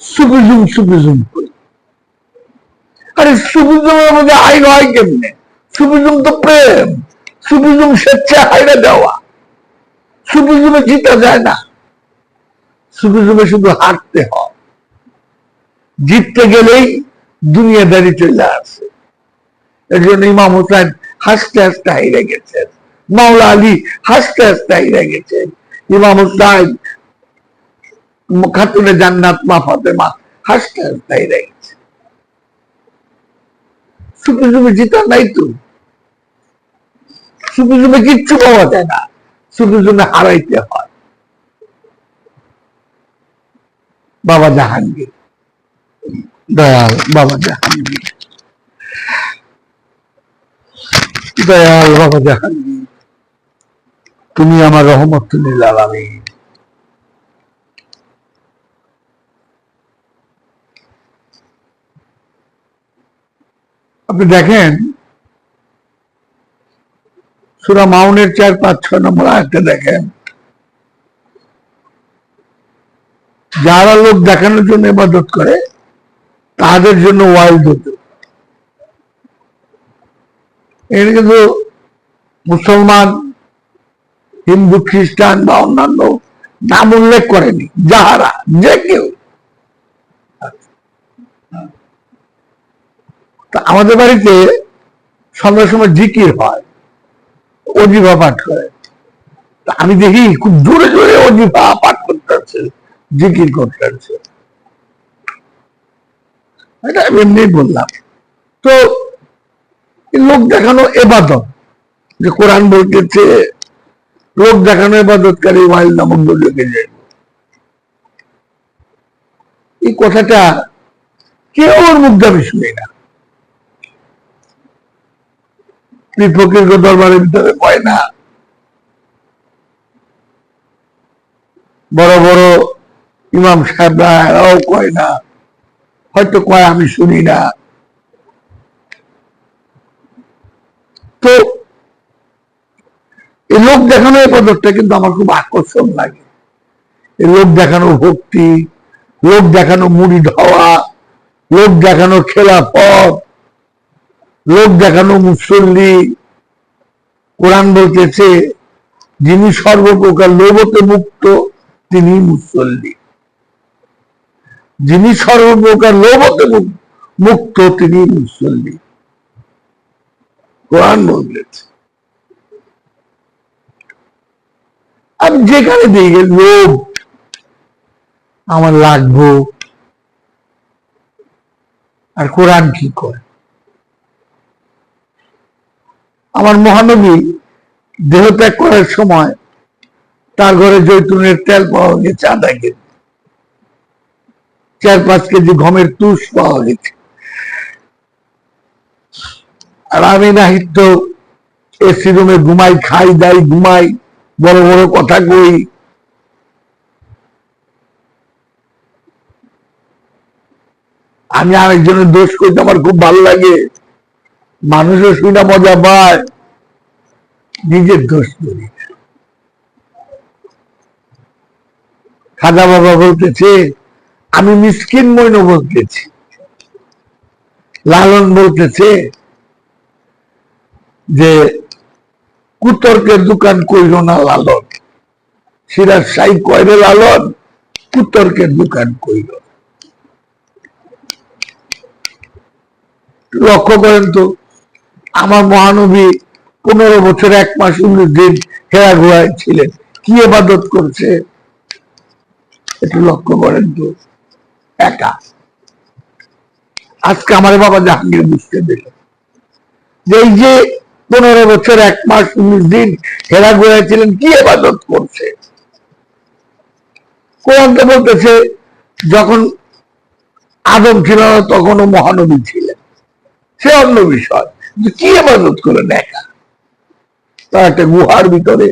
সুফিজুম সুফিজুম করি আরে সুফিজুমের মধ্যে আইন হয় কেমনে? সুফিজুম তো প্রেম সুফিজুম স্বেচ্ছা হাইরে দেওয়া। সুফিজুমে জিতা যায় না। সুফিজুমে শুধু হারতে হয়। জিততে গেলেই দুনিয়াদারি চলে আসে। এর জন্য ইমাম হোসেন হাসতে হাসতে হাইরে গেছেন। মাওলা আলী হাসতে হাসতে হাইরে গেছেন। ইমাম হোসেন খাতুনে জান্নাত মা ফাতেমা হাসতে হাসতে হাইরে গেছে। সুপি সুপি জিতা নাই তো। সুপি সুপি কিচ্ছু পাওয়া যায় না। সুপি সুপি হারাইতে হয়। বাবা জাহাঙ্গীর। দয়াল বাবা জাহাঙ্গীর। দয়াল বাবা জাহাঙ্গীর। তুমি আমার রহমত আলামী আপনি দেখেন, সুরা মাউনের চার পাঁচ ছয় নম্বর আয়টা দেখেন। যারা লোক দেখানোর জন্য ইবাদত করে, তাদের জন্য ওয়াইল্ড হতো। এখানে কিন্তু মুসলমান, হিন্দু, খ্রিস্টান বা অন্যান্য নাম উল্লেখ করেনি, যাহারা, যে কেউ তা আমাদের বাড়িতে সন্ধ্যার সময় জিকির হয় অজিফা পাঠ করে। আমি দেখি খুব জোরে জোরে অজিফা পাঠ করতে হচ্ছে, জিকির করতে হচ্ছে। এটা আমি এমনি বললাম। তো লোক দেখানো এবাদত, যে কোরআন বলতেছে, লোক দেখানো এবাদতকারী ওয়াইল নামক দলীয়কে যাইব এই কথাটা কেউ ওর মুখ আমি না। দরবারের ভিতরে না। বড় বড় ইমাম সাহেবরা এরাও কয় না। হয়তো কয়, আমি শুনি না। তো এই লোক দেখানো এই পদকটা কিন্তু আমার খুব আকর্ষণ লাগে। এই লোক দেখানো ভক্তি, লোক দেখানো মুড়ি ধাওয়া লোক দেখানো খেলাফত লোক দেখানো মুসল্লি কোরআন বলতেছে, যিনি সর্বপ্রকার লোভতে মুক্ত, তিনি মুসল্লি যিনি সর্বপ্রকার লোভতে মুক্ত, তিনি মুসল্লি কোরআন বলতেছে। আমি যেখানে দেখি লোভ, আমার লাগবো, আর কোরআন কি করে আমার মহানবী দেহ ত্যাগ করার সময় তার ঘরে জৈতুনের তেল পাওয়া গেছে, আধা কেজি। চার পাঁচ কেজি গমের তুষ পাওয়া গেছে। আর আমি নাহি তো এসি রুমে ঘুমাই, খাই, দাই, ঘুমাই, বড় বড় কথা কই। আমি আরেকজনের দোষ করতে আমার খুব ভালো লাগে। মানুষের শুনে মজা পায়, নিজের দোষ করি। খাজা বাবা বলতেছে, আমি মিসকিন মইন বলতেছি। লালন বলতেছে যে, কুতর্কের দোকান কইল না লালন। সিরাজ সাই কয়রে লালন? কুতর্কের দোকান কইল লক্ষ্য করেন তো আমার মহানবী পনেরো বছর এক মাস উনিশ দিন হেরা ঘোড়ায় ছিলেন। কি এবাদত করছে? একটু লক্ষ্য করেন তো। একা। আজকে আমার বাবা জাহাঙ্গীর বুঝতে দিল এই যে পনেরো বছর এক মাস উনিশ দিন হেরা ঘোড়ায় ছিলেন, কি এবাদত করছে? কোরআন তো বলতেছে, যখন আদম ছিল না তখনও মহানবী ছিলেন। সে অন্য বিষয়। কি এবাদত করে দেখা তার একটা গুহার ভিতরে।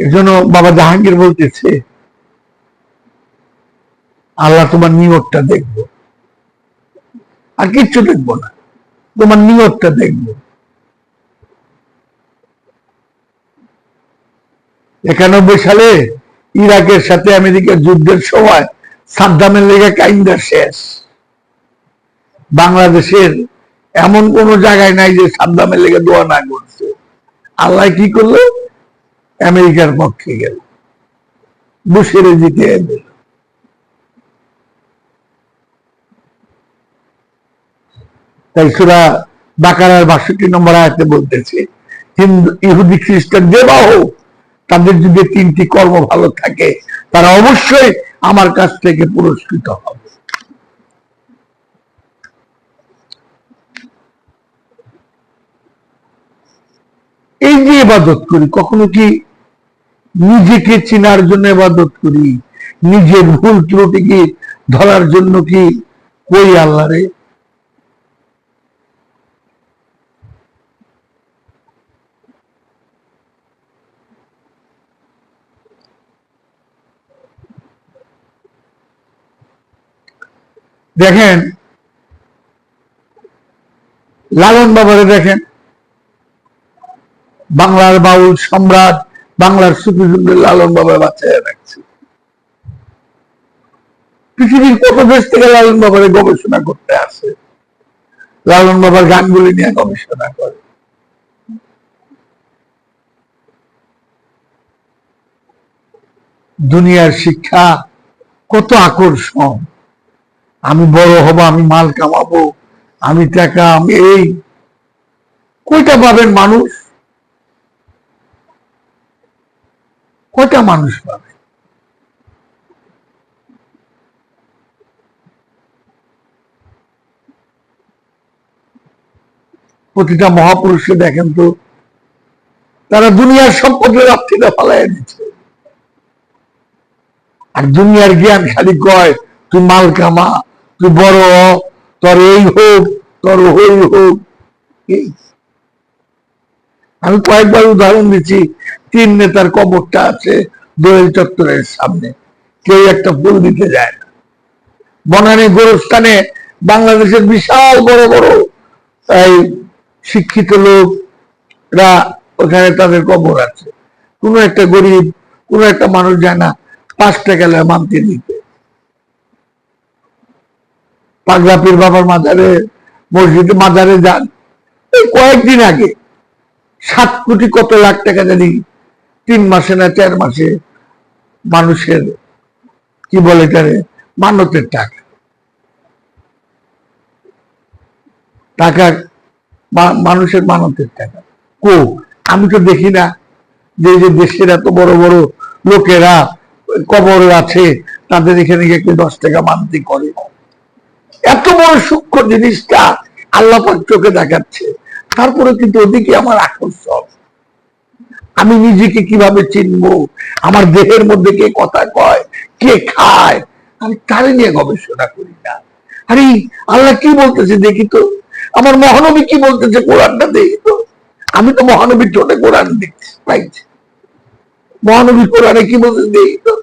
এজন্য বাবা জাহাঙ্গীর বলতেছে, আল্লাহ তোমার নিয়তটা দেখব। আর কিচ্ছু দেখব না, তোমার নিয়তটা দেখব। একানব্বই সালে ইরাকের সাথে আমেরিকার যুদ্ধের সময় সাদ্দামের লেগে কাইন্দা শেষ। বাংলাদেশের এমন কোন জায়গায় নাই যে সাদ্দামের লেগে দোয়া না করছে। আল্লাহ কি করল? আমেরিকার পক্ষে গেল। বুশের জিতে এলো। তাই সুরা বাকারার বাষট্টি নম্বর আয়াতে বলতেছে, হিন্দু, ইহুদি খ্রিস্টান যে হোক তাদের যদি তিনটি কর্ম ভালো থাকে, তারা অবশ্যই আমার কাছ থেকে পুরস্কৃত হবে। এই যে এবাদত করি, কখনো কি নিজেকে চেনার জন্য এবাদত করি? নিজের ভুল ত্রুটি কি ধরার জন্য কি কই আল্লাহ রে দেখেন, লালন বাবারে দেখেন, বাংলার বাউল সম্রাট, বাংলার সুফিজুল্লের লালন বাবা বাচ্চায় রাখছে পৃথিবীর কত দেশ থেকে লালন বাবারে গবেষণা করতে আসে? লালন বাবার গানগুলি নিয়ে গবেষণা করে। দুনিয়ার শিক্ষা কত আকর্ষণ। আমি বড় হব, আমি মাল কামাবো, আমি টাকা, আমি এই। কয়টা পাবেন মানুষ? কয়টা মানুষ পাবে? প্রতিটা মহাপুরুষকে দেখেন তো, তারা দুনিয়ার সম্পদের রাত্রিটা ফালাই দিচ্ছে। আর দুনিয়ার জ্ঞান খালি কয়, তুই মাল কামা তুই বড়? তোর এই হোক, তোর ওই হোক। আমি কয়েকবার উদাহরণ দিচ্ছি। তিন নেতার কবরটা আছে দোয়েল চত্বরের সামনে। কেউ একটা ফুল দিতে যায় না। বনানী গোরস্থানে বাংলাদেশের বিশাল বড় বড়, এই শিক্ষিত লোকরা ওখানে তাদের কবর আছে। কোনো একটা গরিব, কোনো একটা মানুষ যায় না পাঁচ টাকা লেয় মানতে দিতে। পাগলাপির বাবার মাজারে মসজিদে মাজারে যান। এই কয়েকদিন আগে সাত কোটি কত লাখ টাকা জানি তিন মাসে না চার মাসে মানুষের, কি বলে এটারে, মানতের টাকা। টাকা মানুষের মানতের টাকা। কো, আমি তো দেখি না যে যে দেশের এত বড় বড় লোকেরা কবর আছে, তাদের এখানে গিয়ে দশ টাকা মানতি করে। এত বড় সূক্ষ্ম জিনিসটা আল্লাহ চোখে দেখাচ্ছে। তারপরে কিন্তু ওদিকে আমার আকর্ষণ আমি নিজেকে কীভাবে চিনবো? আমার দেহের মধ্যে কে কথা কয়? কে খায়? আমি তারে নিয়ে গবেষণা করি না। আরে, আল্লাহ কি বলতেছে দেখি তো? আমার মহানবী কি বলতেছে কোরআনটা দেখি তো? আমি তো মহানবীর ঠোঁটে কোরআন দেখছি, পাইছি। মহানবী কোরআনে কি বলতেছে দেখি তো?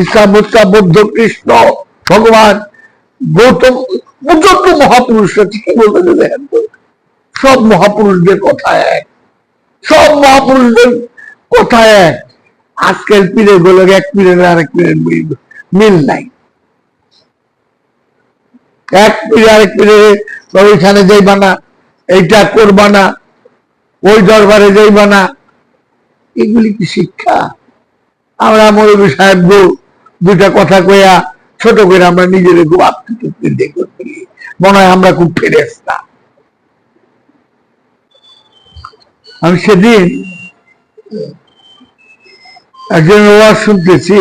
ঈসা মুসা, বৌদ্ধ, কৃষ্ণ, ভগবান গৌতম যত মহাপুরুষ আছে কি বলতেছে দেখেন সব মহাপুরুষদের কথা এক, সব মহাপুরুষদের কথা এক। আজকের পীরেরগুলো এক পীরের আরেক পীরের মিল- নাই। এক পীরে আরেক পীরে ওইখানে যাইবা না, এইটা করবা না, ওই দরবারে যাইবা না। এগুলি কি শিক্ষা? আমরা মৌলবী সাহেব দুটা কথা কইয়া ছোট করে আমরা নিজের খুব আত্মতৃপ্তি পারি। মনে হয় আমরা খুব ফেরেস্তা আমি সেদিন একজন ওয়াজ শুনতেছি,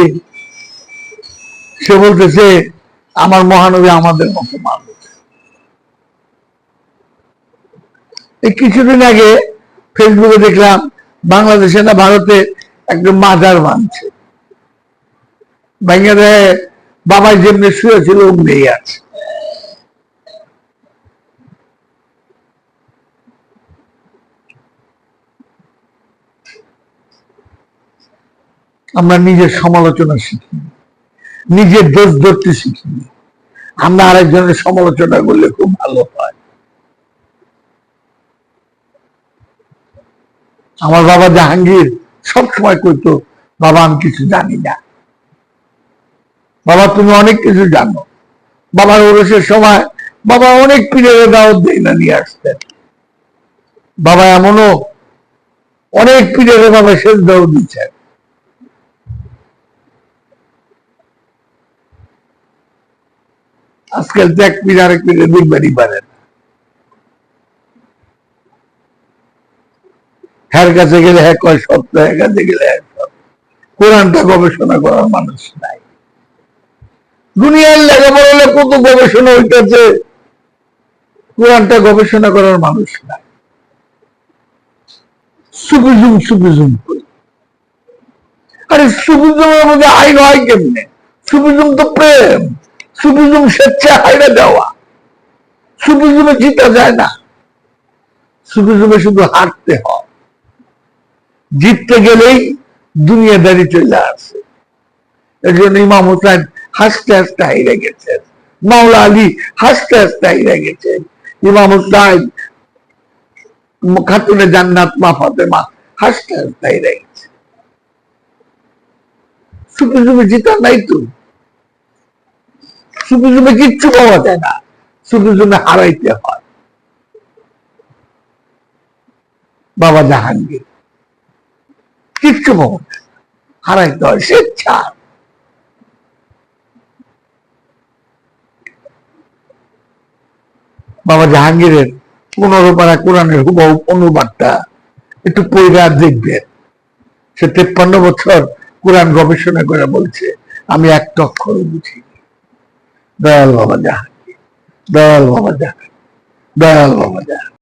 সে বলতেছে, আমার মহানবী আমাদের মতো মানুষ। এই কিছুদিন আগে ফেসবুকে দেখলাম, বাংলাদেশে না, ভারতে একজন মাজার বানছে। দেয় বাবাই যেমনি শুয়েছিল অমনি আছে আমরা নিজের সমালোচনা শিখি নিজের দোষ ধরতে শিখি আমরা আরেকজনের সমালোচনা করলে খুব ভালো হয়। আমার বাবা জাহাঙ্গীর সব সময় কইতো, বাবা, আমি কিছু জানি না। বাবা, তুমি অনেক কিছু জানো। বাবার ওরসের সময় বাবা অনেক পীরের দাওয়াত দেয় না, নিয়ে আসতেন। বাবা এমনও অনেক পীরের বাবা শেষ দাও দিচ্ছেন। আজকাল তো এক পীর আরেক পীরে বুঝবারই পারেন হ্যার কাছে গেলে হ্যাঁ কয় সত্য হ্যার কাছে গেলে হ্যাঁ কোরআনটা গবেষণা করার মানুষ নাই। দুনিয়ার লেখাপড়া হলে কত গবেষণা হইতেছে, কোরআনটা গবেষণা করার মানুষ নাই। সুবিজুম সুবিজুম আরে সুবিজুমের মধ্যে আইন হয় কেমনে? সুবিজুম তো প্রেম সুবিজুম স্বেচ্ছা হাইরা দেওয়া। সুবিজুমে জিতা যায় না। সুবিজুমে শুধু হারতে হয়। জিততে গেলেই দুনিয়াদারি চলে আসে। এর জন্য ইমাম হোসেন হাসতে হাসতে হাইরে গেছেন। মাওলা আলী হাসতে হাসতে হাইরে গেছেন। ইমাম হোসেন খাতুনে জান্নাত মা ফাতেমা হাসতে হাসতে হাইরে গেছে। সুপি সুপি জিতা নাই তো। সুপি সুপি কিচ্ছু পাওয়া যায় না। সুপি সুপি হারাইতে হয়। বাবা জাহাঙ্গীর, কিচ্ছু পাওয়া যায়। হারাইতে হয়। স্বেচ্ছা বাবা জাহাঙ্গীরের পনেরো পারা কোরআনের হুবহু অনুবাদটা একটু পরিবার দেখবেন সে তেপ্পান্ন বছর কোরআন গবেষণা করে বলছে, আমি এক অক্ষর বুঝি দয়াল বাবা জাহাঙ্গীর, দয়াল বাবা জাহাঙ্গীর, দয়াল বাবা জাহাঙ্গীর।